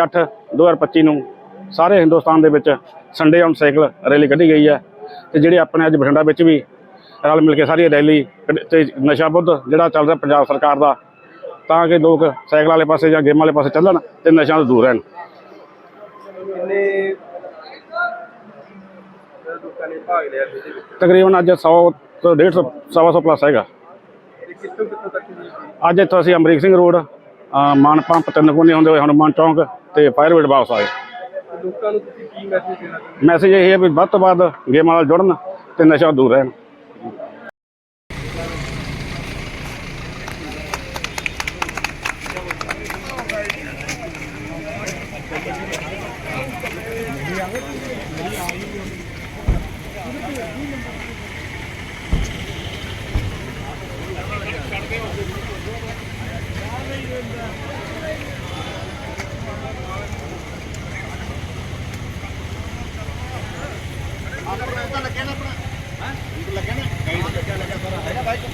8 2025 ਨੂੰ ਸਾਰੇ ਹਿੰਦੁਸਤਾਨ ਦੇ ਵਿੱਚ ਸੰਡੇ ਔਨ ਸਾਈਕਲ ਰੈਲੀ ਕੱਢੀ ਗਈ ਹੈ ਤੇ ਜਿਹੜੇ ਆਪਣੇ ਅੱਜ ਬਠਿੰਡਾ ਵਿੱਚ ਵੀ ਰਲ ਮਿਲ ਕੇ ਸਾਰੀ ਰੈਲੀ ਤੇ ਨਸ਼ਾ ਬੁੱਧ ਜਿਹੜਾ ਚੱਲ ਰਿਹਾ ਪੰਜਾਬ ਸਰਕਾਰ ਦਾ ਤਾਂ ਕਿ ਲੋਕ ਸਾਈਕਲ ਵਾਲੇ ਪਾਸੇ ਜਾਂ ਗੇਮ ਵਾਲੇ ਪਾਸੇ ਚੱਲਣ ਤੇ ਨਸ਼ਿਆਂ ਤੋਂ ਦੂਰ ਰਹਿਣ। ਤਕਰੀਬਨ ਅੱਜ 100 ਤੋਂ 150 ਸਵਾ ਸੌ ਪਲੱਸ ਹੈਗਾ। ਅੱਜ ਇੱਥੋਂ ਅਸੀਂ ਅਮਰੀਕ ਸਿੰਘ ਰੋਡ ਮਾਨ ਪੰਪ ਤਿੰਨ ਕੋਨੇ ਹੁੰਦੇ ਹੋਏ ਹਨੂੰਮਾਨ ਚੌਂਕ ਤੇ ਫਾਇਰ ਬ੍ਰਿਗੇਡ ਵਾਪਸ ਆਏ। ਲੋਕਾਂ ਨੂੰ ਤੁਸੀਂ ਕੀ ਮੈਸੇਜ ਦੇਣਾ ਮੈਸੇਜ ਇਹ ਹੈ ਵੀ ਵੱਧ ਤੋਂ ਵੱਧ ਗੇਮਾਂ ਨਾਲ ਜੁੜਨ ਤੇ ਨਸ਼ਾ ਦੂਰ ਰਹਿਣ।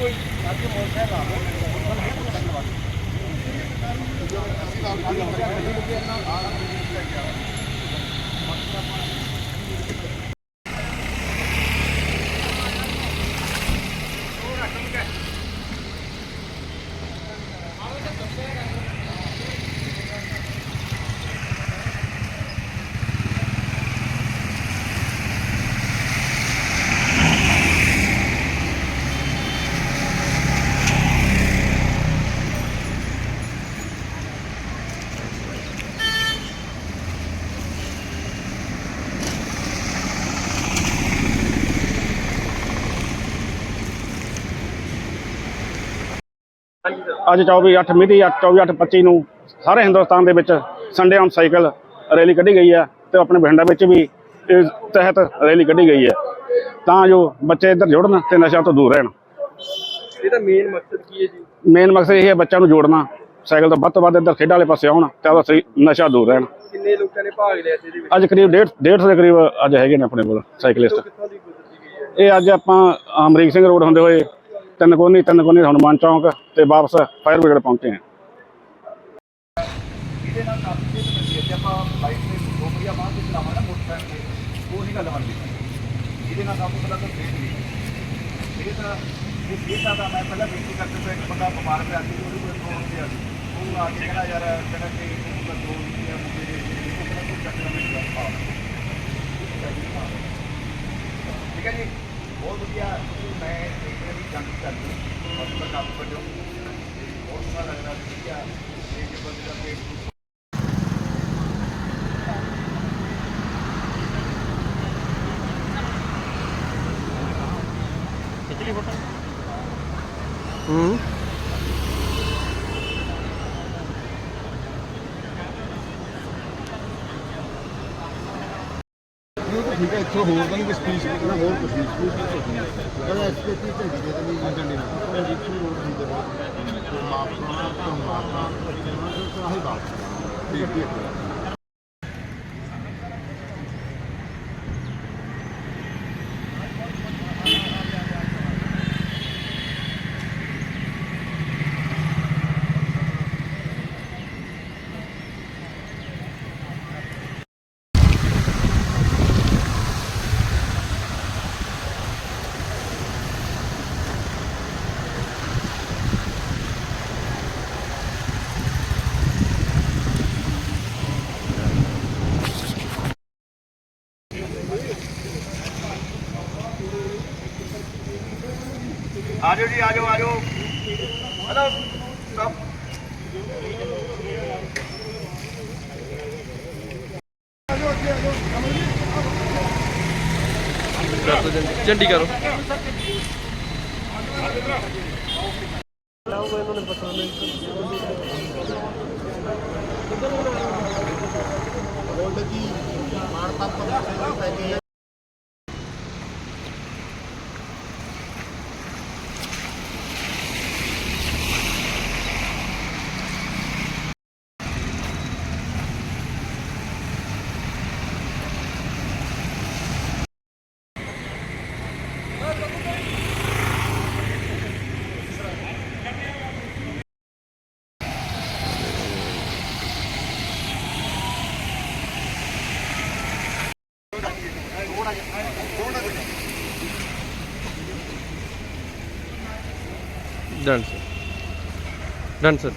ਕੋਈ ਅੱਜ 24 8 ਮਿਤੀ 24 8 25 ਨੂੰ ਸਾਰੇ ਹਿੰਦੁਸਤਾਨ ਦੇ ਵਿੱਚ ਸੰਡੇ ਔਨ ਸਾਈਕਲ ਰੈਲੀ ਕੱਢੀ ਗਈ ਹੈ ਤੇ ਆਪਣੇ ਬਠਿੰਡਾ ਵਿੱਚ ਵੀ ਇਸ ਤਹਿਤ ਰੈਲੀ ਕੱਢੀ ਗਈ ਹੈ। ਤਾਂ ਜੋ ਬੱਚੇ ਇੱਧਰ ਜੁੜਨ ਤੇ ਨਸ਼ਿਆਂ ਤੋਂ ਦੂਰ ਰਹਿਣ। ਇਹਦਾ ਮੇਨ ਮਕਸਦ ਕੀ ਹੈ ਜੀ? ਮੇਨ ਮਕਸਦ ਇਹ ਹੈ ਬੱਚਿਆਂ ਨੂੰ ਜੋੜਨਾ। ਸਾਈਕਲ ਤੋਂ ਵੱਧ ਤੋਂ ਵੱਧ ਇੱਧਰ ਖੇਡਾਂ ਵਾਲੇ ਪਾਸੇ ਆਉਣ ਤੇ ਆਪਦਾ ਨਸ਼ਾ ਦੂਰ ਰਹਿਣ। ਕਿੰਨੇ ਲੋਕਾਂ ਨੇ ਭਾਗ ਲਿਆ ਸੀ ਇਹਦੇ ਵਿੱਚ? ਅੱਜ ਕਰੀਬ 1.5 150 ਦੇ ਕਰੀਬ ਅੱਜ ਹੈਗੇ ਨੇ ਆਪਣੇ ਕੋਲ ਸਾਈਕਲਿਸਟ। ਇਹ ਅੱਜ ਆਪਾਂ ਅਮਰੀਕ ਸਿੰਘ ਰੋਡ ਹੁੰਦੇ ਹੋਏ ਤਿੰਨ ਕੋਨੀ ਤਿੰਨ ਕੋਨੀ ਹਨੂੰਮਾਨ ਚੌਂਕ ਤੇ ਵਾਪਸ ਫਾਇਰ ਬ੍ਰਿਗੇਡ ਪਹੁੰਚੇ ਹਾਂ ਇਹਦੇ ਨਾਲ ਕਾਫੀ ਚੀਜ਼ ਮਿਲਦੀ ਹੈ ਜੇ ਆਪਾਂ ਬਾਈਕ ਤੇ ਦੋ ਪਹੀਆ ਬਾਹਰ ਤੇ ਚਲਾਵਾਂ ਨਾ ਮੋਟਰਸਾਈਕਲ ਤੇ ਉਹ ਨਹੀਂ ਗੱਲ ਬਣਦੀ ਇਹਦੇ ਨਾਲ ਸਭ ਤੋਂ ਪਹਿਲਾਂ ਤਾਂ ਬ੍ਰੇਕ ਨਹੀਂ ਇਹ ਤਾਂ ਇਹ ਇਹ ਤਾਂ ਮੈਂ ਪਹਿਲਾਂ ਬੇਨਤੀ ਕਰਦੇ ਪਏ ਇੱਕ ਬੰਦਾ ਬਿਮਾਰ ਪਿਆ ਸੀ ਉਹਦੇ ਕੋਲ ਫੋਨ ਤੇ ਆ ਸੀ ਉਹ ਆ ਕੇ ਕਹਿੰਦਾ ਯਾਰ ਕਹਿੰਦਾ ਕਿ ਇਹ ਤਾਂ ਦੋ ਰੁਪਏ ਮੁਝੇ ਉਹ ਕਹਿੰਦਾ ਕੋਈ ਚੱਕਰ ਨਹੀਂ ਪਿਆ ਠੀਕ ਹੈ ਇੱਥੋਂ ਹੋਰ ਤਾਂ ਨਹੀਂ ਕੋਈ ਸਪੀਚ ਨਿਕਲਣਾ ਹੋਰ ਕੁਝ ਨਹੀਂ ਸਪੀਚ ਨਹੀਂ। ਕਹਿੰਦਾ ਐਸਪੀਟੀ ਝੰਡੀ ਦੇ ਦੇਣੀ ਜੀ ਝੰਡੀ ਨਾਲ ਜੀ ਕੀ ਰੋਡ ਦੀ ਦੇ ਦੋ ਮਾਫ ਕਰਨਾ ਤਾਂ ਮਾਫ ਕਰਨਾ ਆਹੀ ਬਾਤ ਠੀਕ ਹੈ। ਆ ਜਾਓ ਜੀ ਆ ਜਾਓ ਆ ਜਾਓ ਹਲੋ ਸਟਾਪ ਝੰਡੀ ਕਰੋ। ਰੋਡ ਦੀ ਮਾਰ ਪੰਪ ਪੈ ਗਈ ਹੈ ਡਨ ਸਰ ਡਨ ਸਰ